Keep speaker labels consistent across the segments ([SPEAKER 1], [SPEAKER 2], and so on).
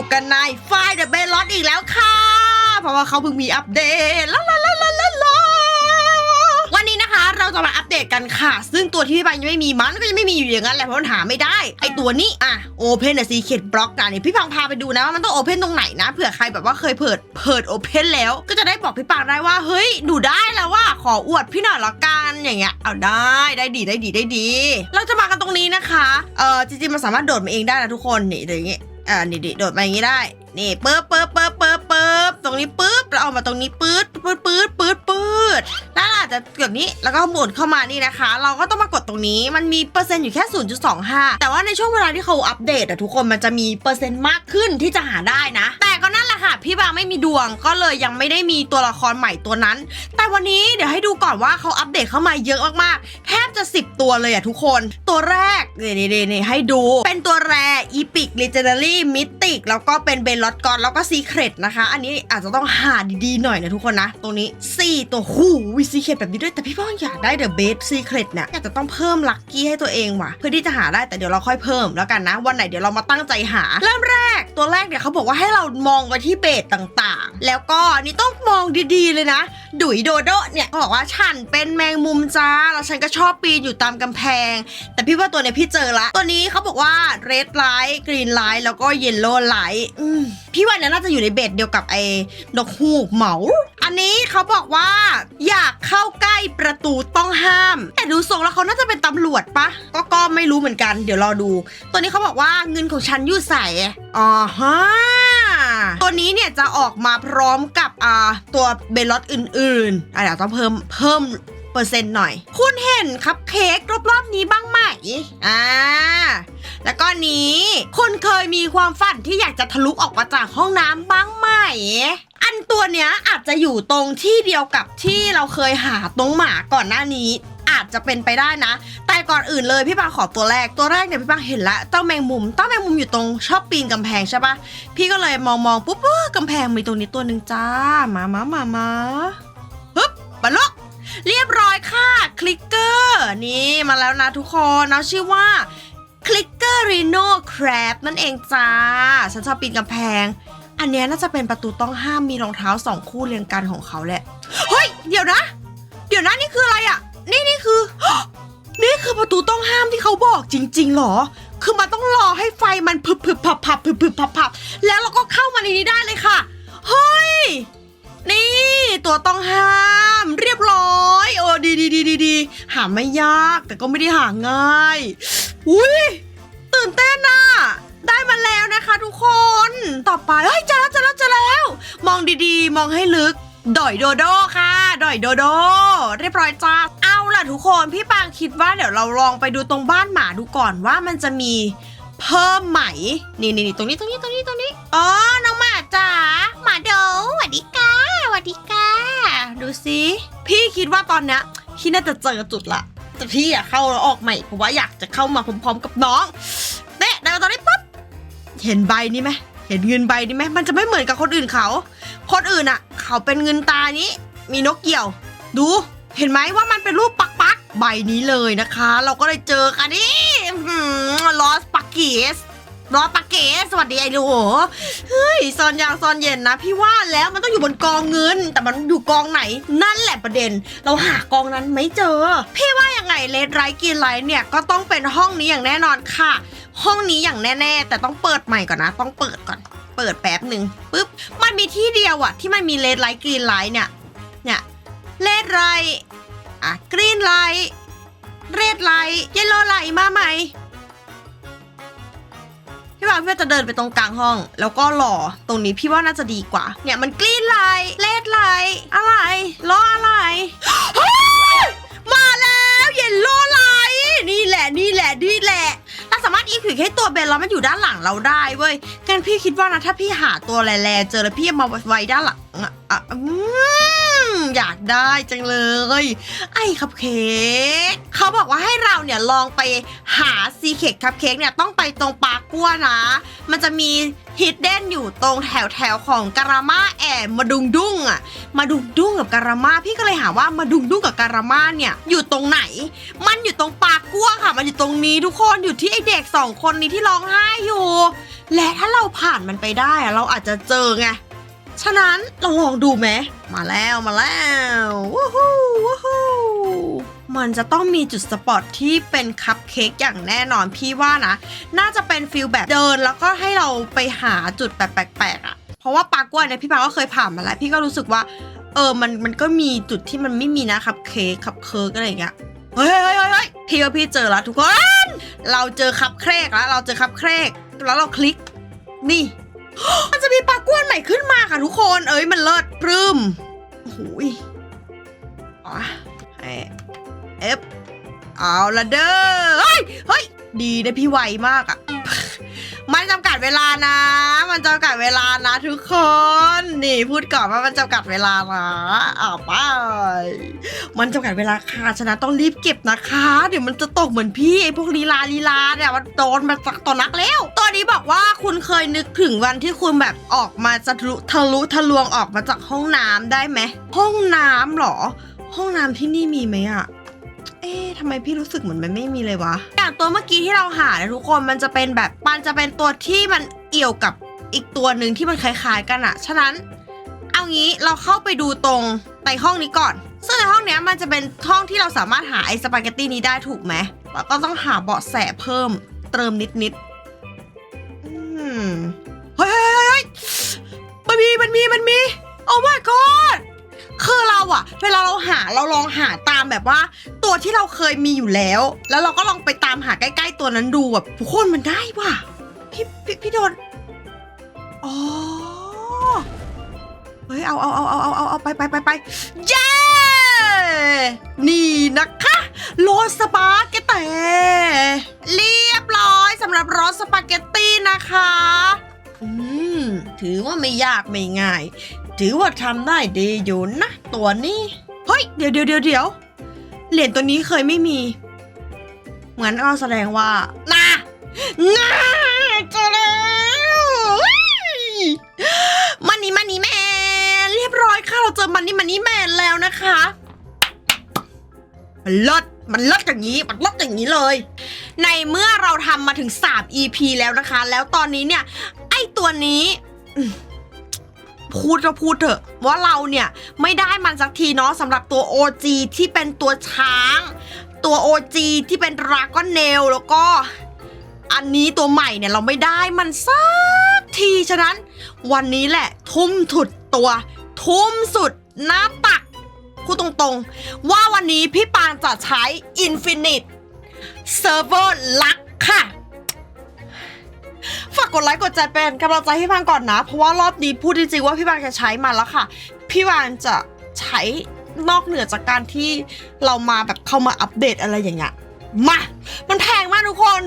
[SPEAKER 1] อยู่กันในไฟเดอะเบลลออีกแล้วค่ะ เพราะว่าเขาเพิ่งมีอัปเดตลาลาลาลาลาลาวันนี้นะคะเราจะมาอัปเดตกันค่ะ ซึ่งตัวที่พี่ปังยังไม่มีมันก็ยังไม่มีอยู่อย่างนั้นแหละเพราะมันหาไม่ได้ ไอตัวนี้อะ Open the Secret Block นะนี่พี่ปังพาไปดูนะว่ามันต้อง Open ตรงไหนนะเผื่อใครแบบว่าเคยเปิดเปิด Open แล้ว ก็จะได้บอกพี่ปังได้ว่า เฮ้ยดูได้แล้วว่าขออวดพี่หน่อยละกันอย่างเงี้ยเอาได้ได้ดีได้ดีได้ดี เราจะมากันตรงนี้นะคะเออจริงๆมันสามารถโดดมาเองได้นะทุกคนนี่อย่างเงี้ย อ่านี่ดิโดดมาอย่างนี้ได้ นี่ปึ๊บปึ๊บปึ๊บปึ๊บปึ๊บตรงนี้ปึ๊บแล้วเอามาตรงนี้ปึ๊ดปึ๊ดปึ๊ดปึ๊ดปึ๊ดแล้วเราอาจจะ แบบนี้ แล้วก็หมุนเข้ามานี่นะคะ เราก็ต้องมากดตรงนี้มันมีเปอร์เซ็นต์อยู่แค่ 0.25 แต่ว่าในช่วงเวลาที่เขาอัปเดตอะทุกคนมันจะมีเปอร์เซ็นต์มากขึ้นที่จะหาได้นะ แต่ก็นั่นแหละค่ะ พี่บางไม่มีดวงก็เลยยังไม่ได้มีตัวละครใหม่ตัวนั้น แต่วันนี้เดี๋ยวให้ดูก่อนว่าเขาอัปเดตเข้ามาเยอะมากๆ แทบจะ 10 ตัวเลยอะทุกคน ตัวแรกนี่นี่นี่ให้ดู เป็นตัวแรอีพิกเลเจนดารี่มิติกแล้วก็เป็นเบลลอตกอนแล้วก็ซีเครตนะคะ อันนี้อาจจะต้องหาดีๆหน่อยนะทุกคนนะ ตรงนี้ 4 ตัวหูวิซีเครตแบบนี้ด้วยแต่พี่พ้ออยากได้เดอะเบสซีเครตเนี่ยอยากจะต้องเพิ่มลัคกี้ให้ตัวเองว่ะ เพื่อที่จะหาได้แต่เดี๋ยวเราค่อยเพิ่มแล้วกันนะ วันไหนเดี๋ยวเรามาตั้งใจหา เริ่มแรกตัวแรกเนี่ยเขาบอกว่าให้เรามองไปที่เบสต่างๆ แล้วก็นี่ต้องมองดีๆเลยนะ ดุยโดโดเนี่ยเขาบอกว่าฉันเป็นแมงมุมจ้า แล้วฉันก็ชอบปีนอยู่ตามกำแพง แต่พี่ว่าตัวเนี้ยพี่เจอละ ตัวนี้เขาบอกว่า red light green light แล้วก็ yellow light อืมพี่ว่าเนี่ยน่าจะอยู่ในเบสเดียวกับไอ้นกฮูกเหมา อันนี้เขาบอกว่าอยากเข้าใกล้ประตูต้องห้าม แต่ดูทรงแล้วเขาน่าจะเป็นตำรวจปะก็ก็ไม่รู้เหมือนกัน เดี๋ยวรอดู ตัวนี้เขาบอกว่าเงินของฉันอยู่ใส่อ๋อฮะ ตัวนี้เนี่ยจะออกมาพร้อมกับอ่าตัวเบลลอตอื่นๆอะเดี๋ยวต้องเพิ่มเพิ่มเปอร์เซ็นต์หน่อย คุณเห็นคัพเค้กรอบๆนี้บ้างไหม อ่า แล้วก็นี้ คุณเคยมีความฝันที่อยากจะทะลุออกมาจากห้องน้ำบ้างไหม อันตัวเนี้ยอาจจะอยู่ตรงที่เดียวกับที่เราเคยหาตรงหมาก่อนหน้านี้ อาจจะเป็นไปได้นะ แต่ก่อนอื่นเลยพี่ปางขอตัวแรกตัวแรกเนี่ยพี่ปางเห็นละเจ้าแมงมุมเจ้าแมงมุมอยู่ตรงชอบปีนกำแพงใช่ปะพี่ก็เลยมองมองปุ๊บกำแพงมีตรงนี้ตัวหนึ่งจ้ามามามามาฮึบบรรลุเรียบร้อยค่ะคลิกเกอร์นี่มาแล้วนะทุกคนนะชื่อว่าคลิกเกอร์รีโน่ครบนั่นเองจ้า ฉันชอบปีนกำแพง อันเนี้ยน่าจะเป็นประตูต้องห้ามมีรองเท้าสองคู่เรียงกันของเขาแหละ เฮ้ย เดี๋ยวนะ เดี๋ยวนะนี่คืออะไรอะ่ะ นี่นี่คือ นี่คือประตูต้องห้ามที่เขาบอกจริงๆหรอ คือมันต้องรอให้ไฟมันพึบพึบพับพับพึบพึบพับพับแล้วเราก็เข้ามาในนี้ได้เลยค่ะ เฮ้ย นี่ ตัวต้องห้าม เรียบร้อยโอ้ดีดีดีดีดีหาไม่ยากแต่ก็ไม่ได้หาง่ายอุ้ยตื่นเต้นน่ะได้มาแล้วนะคะทุกคน ต่อไปเฮ้ยเจอแล้วเจอแล้วเจอแล้ว มองดีๆ มองให้ลึกดอยโดโดค่ะดอยโดโด เรียบร้อยจ้า ล่ะทุกคนพี่ปางคิดว่าเดี๋ยวเราลองไปดูตรงบ้านหมาดูก่อนว่ามันจะมีเพิ่มไหม นี่นี่นี่ตรงนี้ตรงนี้ตรงนี้ตรงนี้ อ๋อ น้องหมาจ๋า หมาโดสวัสดีค่ะสวัสดีค่ะดูสิพี่คิดว่าตอนเนี้ยพี่น่าจะเจอจุดละ แต่พี่อยากเข้าแล้วออกใหม่เพราะว่าอยากจะเข้ามาพร้อมๆกับน้องเน่ได้มาตอนนี้ปุ๊บ เห็นใบนี้ไหมเห็นเงินใบนี้ไหมมันจะไม่เหมือนกับคนอื่นเขา คนอื่นอะเขาเป็นเงินตานี้ มีนกเกี่ยว ดู เห็นไหมว่ามันเป็นรูปปักปักๆใบนี้เลยนะคะ เราก็เลยเจอกันนี่ลอสปักเกสลอสปักเกสสวัสดีไอ้ลูกเฮ้ยซอนยางซอนเย็นนะ พี่ว่าแล้วมันต้องอยู่บนกองเงิน แต่มันอยู่กองไหน นั่นแหละประเด็น เราหากองนั้นไม่เจอ พี่ว่ายังไงเลดไรกินไลท์เนี่ยก็ต้องเป็นห้องนี้อย่างแน่นอนค่ะ ห้องนี้อย่างแน่ ๆ แต่ต้องเปิดใหม่ก่อนนะ ต้องเปิดก่อน เปิดแป๊บหนึ่งปุ๊บมันมีที่เดียวอะที่มันมีเลดไลท์กรีนไลท์เนี่ยเนี่ย เลดไลท์อะกรีนไลท์เรดไลท์เยลโลไลท์มาไหมพี่ว่าพี่ว่าจะเดินไปตรงกลางห้อง แล้วก็หล่อตรงนี้พี่ว่าน่าจะดีกว่า เนี่ยมันกรีนไลท์เลดไลท์อะไรล้ออะไรมาแล้วเยลโลไลท์นี่แหละนี่แหละนี่แหละเราสามารถอีควิกให้ตัวเบนแล้วมันอยู่ด้านหลังเราได้เว้ยงั้นพี่คิดว่านะถ้าพี่หาตัวแลๆเจอแล้วพี่มาไว้ด้านหลังอะ อยากได้จังเลย ไอ้คัพเค้กเขาบอกว่าให้เราเนี่ยลองไปหาซีเค้กคัพเค้กเนี่ยต้องไปตรงปากัวนะ มันจะมีฮิดเด้นอยู่ตรงแถวแถวของการาม่าแอบมาดุงดุ้งอะมาดุงดุ้งกับการาม่าพี่ก็เลยหาว่ามาดุงดุ้งกับการาม่าเนี่ยอยู่ตรงไหน มันอยู่ตรงปากกัวค่ะ มันอยู่ตรงนี้ทุกคนอยู่ที่ไอเด็กสองคนนี้ที่ร้องไห้อยู่ และถ้าเราผ่านมันไปได้อะเราอาจจะเจอไง ฉะนั้นเราลองดูไหม มาแล้วมาแล้ววู้ฮู้วู้ฮู้มันจะต้องมีจุดสปอตที่เป็นคัพเค้กอย่างแน่นอนพี่ว่านะ น่าจะเป็นฟิลแบบเดิน แล้วก็ให้เราไปหาจุดแปลกๆอะ่ะ เพราะว่าปากล้วยเนี่ยพี่ปาก็เคยผ่านมาแล้ว พี่ก็รู้สึกว่า เออมันมันก็มีจุดที่มันไม่มีนะคัพเค้กคัพเคิร์กอะไรอย่างเงี้ยเฮ้ยเฮ้ยเฮ้ยเฮ้ยพี่ว่าพี่เจอแล้วทุกคน เราเจอคัพเค้กแล้วเราเจอคัพเค้กแล้วเราคลิกนี่ มันจะมีปลากวนใหม่ขึ้นมาค่ะทุกคน เอ้ยมันเลิศปลื้มโอ้โหยอะให้เอฟเอาละเด้อเฮ้ยเฮ้ยดีนะพี่ไวมากอะ มันจำกัดเวลานะ มันจำกัดเวลานะทุกคน นี่พูดก่อนว่ามันจำกัดเวลานะอ้าวไปมันจำกัดเวลาค่ะฉะนั้นต้องรีบเก็บนะคะ เดี๋ยวมันจะตกเหมือนพี่ไอ้พวกลีลาลีลาเนี่ยมันโดนมาจากตัวนักแล้ว ตัวนี้บอกว่าคุณเคยนึกถึงวันที่คุณแบบออกมาจะทะลุทะลุทะลวงออกมาจากห้องน้ำได้ไหมห้องน้ำหรอ ห้องน้ำที่นี่มีไหมอะ เอ๊ะทำไมพี่รู้สึกเหมือนมันไม่มีเลยวะอย่างตัวเมื่อกี้ที่เราหาเนี่ยทุกคนมันจะเป็นแบบมันจะเป็นตัวที่มันเอี่ยวกับอีกตัวหนึ่งที่มันคล้ายๆกันอะฉะนั้น เอางี้เราเข้าไปดูตรงในห้องนี้ก่อน ซึ่งในห้องเนี้ยมันจะเป็นห้องที่เราสามารถหาไอสปาเกตตี้นี้ได้ถูกไหมแล้วก็ต้องหาเบาะแสเพิ่มเติมนิดๆอืมเฮ้ยเฮ้ยเฮ้ยเฮ้ยมันมีมันมีมันมี โอ้ my god คือเราอะเวลาเราหาเราลองหาตามแบบว่า ตัวที่เราเคยมีอยู่แล้ว แล้วเราก็ลองไปตามหาใกล้ ๆ ตัวนั้นดูแบบทุกคนมันได้ว่ะพี่พี่พี่โดนอ๋อเฮ้ยเอาเอาเอาเอาเอาเอาเอาไปไปไปไปเย้นี่นะคะโรสสปาเกตเต้เรียบร้อยสำหรับโรสสปาเกตตี้นะคะ อืม ถือว่าไม่ยากไม่ง่าย ถือว่าทำได้ดีอยู่นะตัวนี้ เฮ้ย เดี๋ยวเดี๋ยวเดี๋ยวเดี๋ยวเหรียญตัวนี้เคยไม่มีเหมือนก็แสดงว่าน่าน่าเจอแล้วเฮ้ยมันนี่มันนี่แมนเรียบร้อยค่ะเราเจอมันนี่มันนี่แมนแล้วนะคะมันลดมันลดอย่างนี้ มันลดอย่างนี้เลย ในเมื่อเราทำมาถึง 3 EP แล้วนะคะ แล้วตอนนี้เนี่ย ไอตัวนี้ พูดก็พูดเถอะ ว่าเราเนี่ยไม่ได้มันสักทีเนาะสำหรับตัว OG ที่เป็นตัวช้าง ตัว OG ที่เป็นราก้อนเนลแล้วก็ อันนี้ตัวใหม่เนี่ยเราไม่ได้มันสักทีฉะนั้น วันนี้แหละ ทุ่มถุดตัว ทุ่มสุดหน้าตักพูดตรงๆ ว่าวันนี้พี่ปางจะใช้ Infinite Server ลักค่ะ ฝากกดไลค์กดใจเป็นกำลังใจให้พี่ปางก่อนนะ เพราะว่ารอบนี้พูดจริงๆว่าพี่ปางจะใช้มันแล้วค่ะ พี่ปางจะใช้นอกเหนือจากการที่เรามาแบบเข้ามาอัปเดตอะไรอย่างเงี้ยมา มันแพงมากทุกคน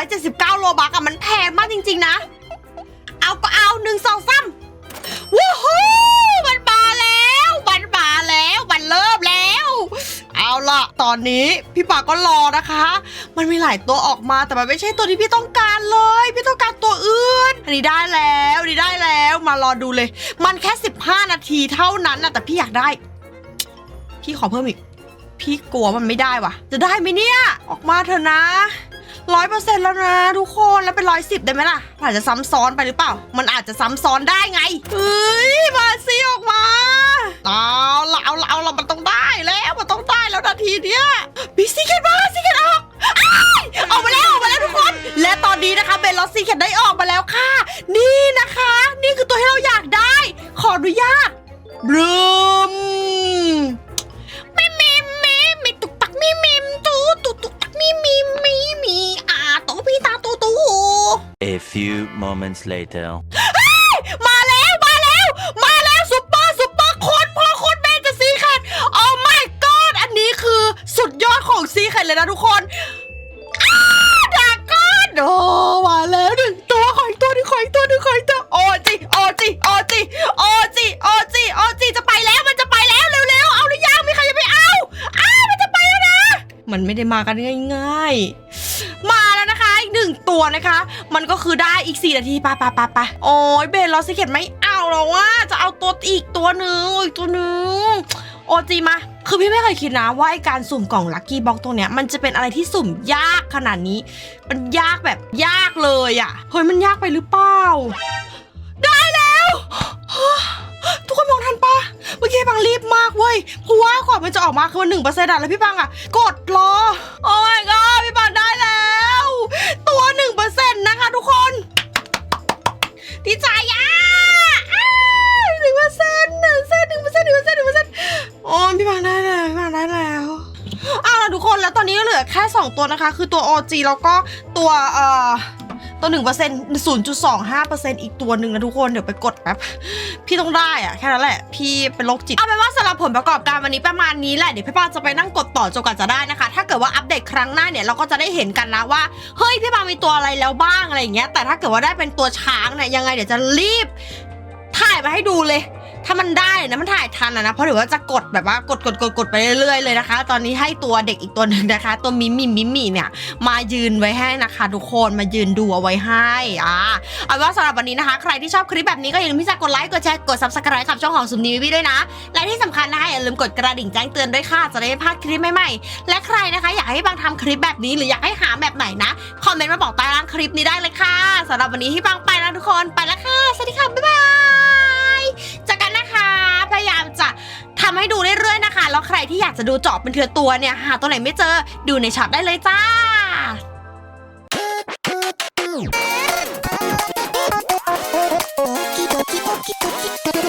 [SPEAKER 1] 879 โลบักอะมันแพงมากจริงๆนะ เอาก็เอาหนึ่งสองสามวู้ฮู้มันมาแล้ว มันมาแล้ว มันเริ่มแล้ว เอาล่ะ ตอนนี้พี่ปาก็รอนะคะ มันมีหลายตัวออกมาแต่มันไม่ใช่ตัวที่พี่ต้องการเลย พี่ต้องการตัวอื่น อันนี้ได้แล้วอันนี้ได้แล้วมารอดูเลย มันแค่ 15 นาทีเท่านั้นนะแต่พี่อยากได้ พี่ขอเพิ่มอีก พี่กลัวมันไม่ได้วะจะได้ไหมเนี่ย ออกมาเถอะนะร้อยเปอร์เซ็นต์แล้วนะทุกคนแล้วเป็นร้อยสิบได้ไหมล่ะอาจจะซ้ำซ้อนไปหรือเปล่า มันอาจจะซ้ำซ้อนได้ไงเฮ้ย
[SPEAKER 2] A few moments later
[SPEAKER 1] มาแล้ว มาแล้ว มาแล้วซุปเปอร์ซุปเปอร์คตรพ่อโคตรแม่จะซีแคทโอ้ my god อันนี้คือสุดยอดของซีแคทเลยนะทุกคนดาก้อนโอ้มาแล้วหนึ่งตัวขออีกตัวหนึ่งขออีกตัวหนึ่งขออีกตัวโอจิโอจิโอจิโอจิโอจิโอจิจะไปแล้วมันจะไปแล้วเร็วๆเอาหรือยังมีใครจะไปเอาอ้ามันจะไปแล้วนะ มันไม่ได้มากันง่ายๆ ตัวนะคะ มันก็คือได้อีก 4 นาทีปะปะปะปะโอ้ยเบนลอสิเกตไม่เอาหรอกว่าจะเอาตัวอีกตัวหนึ่งอีกตัวหนึ่งโอจีมาคือพี่ไม่เคยคิดนะว่าไอการสุ่มกล่องลัคกี้บ็อกตรงเนี้ยมันจะเป็นอะไรที่สุ่มยากขนาดนี้ มันยากแบบยากเลยอะ่ะเฮ้ยมันยากไปหรือเปล่าได้แล้ว ทุกคนมองทันปะเมื่อกี้บังรีบมากเว้ยเพราะว่าขวามันจะออกมาคือมันหนึ่งเปอร์เซ็นต์อะแล้วพี่บังอะกดรอ โอ้ my god พี่บังได้แล้ว หนึ่งเปอร์เซ็นต์นะคะทุกคนดีใจอะหนึ่งเปอร์เซ็นต์หนึ่งเซ็นหนึ่งเปอร์เซ็นต์หนึ่งเปอร์เซ็นต์หนึ่งเปอร์เซ็นต์โอ้พี่บังได้แล้วพี่บังได้แล้วเอาละทุกคนแล้วตอนนี้ก็เหลือแค่ 2 ตัวนะคะ คือตัว OG แล้วก็ตัวเอ่อ ตัวหนึ่งเปอร์เซ็นต์ศูนย์จุดสองห้าเปอร์เซ็นต์อีกตัวหนึ่งนะทุกคน เดี๋ยวไปกดแป๊บ พี่ต้องได้อะแค่นั้นแหละ พี่เป็นโรคจิต เอาเป็นว่าสำหรับผลประกอบการวันนี้ประมาณนี้แหละ เดี๋ยวพี่ปาจะไปนั่งกดต่อจนกว่าจะได้นะคะ ถ้าเกิดว่าอัปเดตครั้งหน้าเนี่ยเราก็จะได้เห็นกันนะว่า เฮ้ยพี่ปามีตัวอะไรแล้วบ้างอะไรอย่างเงี้ย แต่ถ้าเกิดว่าได้เป็นตัวช้างเนี่ยยังไงเดี๋ยวจะรีบถ่ายมาให้ดูเลย ถ้ามันได้นะมันถ่ายทันอะนะเพราะเดี๋ยวว่าจะกดแบบว่ากดกดกดกดไปเรื่อยๆเลยนะคะ ตอนนี้ให้ตัวเด็กอีกตัวหนึ่งนะคะ ตัวมิมมิมมิมมิเนี่ย มายืนไว้ให้นะคะ ทุกคนมายืนดูเอาไว้ให้อ่าเอาว่าสำหรับวันนี้นะคะ ใครที่ชอบคลิปแบบนี้ก็อย่าลืมที่จะกดไลค์กดแชร์กด subscribe กับช่องของซุมนีวีด้วยนะและที่สำคัญนะคะอย่าลืมกดกระดิ่งแจ้งเตือนด้วยค่ะจะได้ไม่พลาดคลิปใหม่ๆและใครนะคะ อยากให้บางทำคลิปแบบนี้หรืออยากให้หาแบบไหนนะคอมเมนต์มาบอกใต้ล่างคลิปนี้ได้เลยค่ะสำหรับวันนี้ที่บางไปแล้วทุกคนไปแล้วค่ะสวัสดีค่ะบ๊ายบาย จะทำให้ดูเรื่อยๆนะคะ แล้วใครที่อยากจะดูเจาะเป็นเทือตัวเนี่ยหาตัวไหนไม่เจอดูในช็อปได้เลยจ้า
[SPEAKER 3] ドキドキドキドキ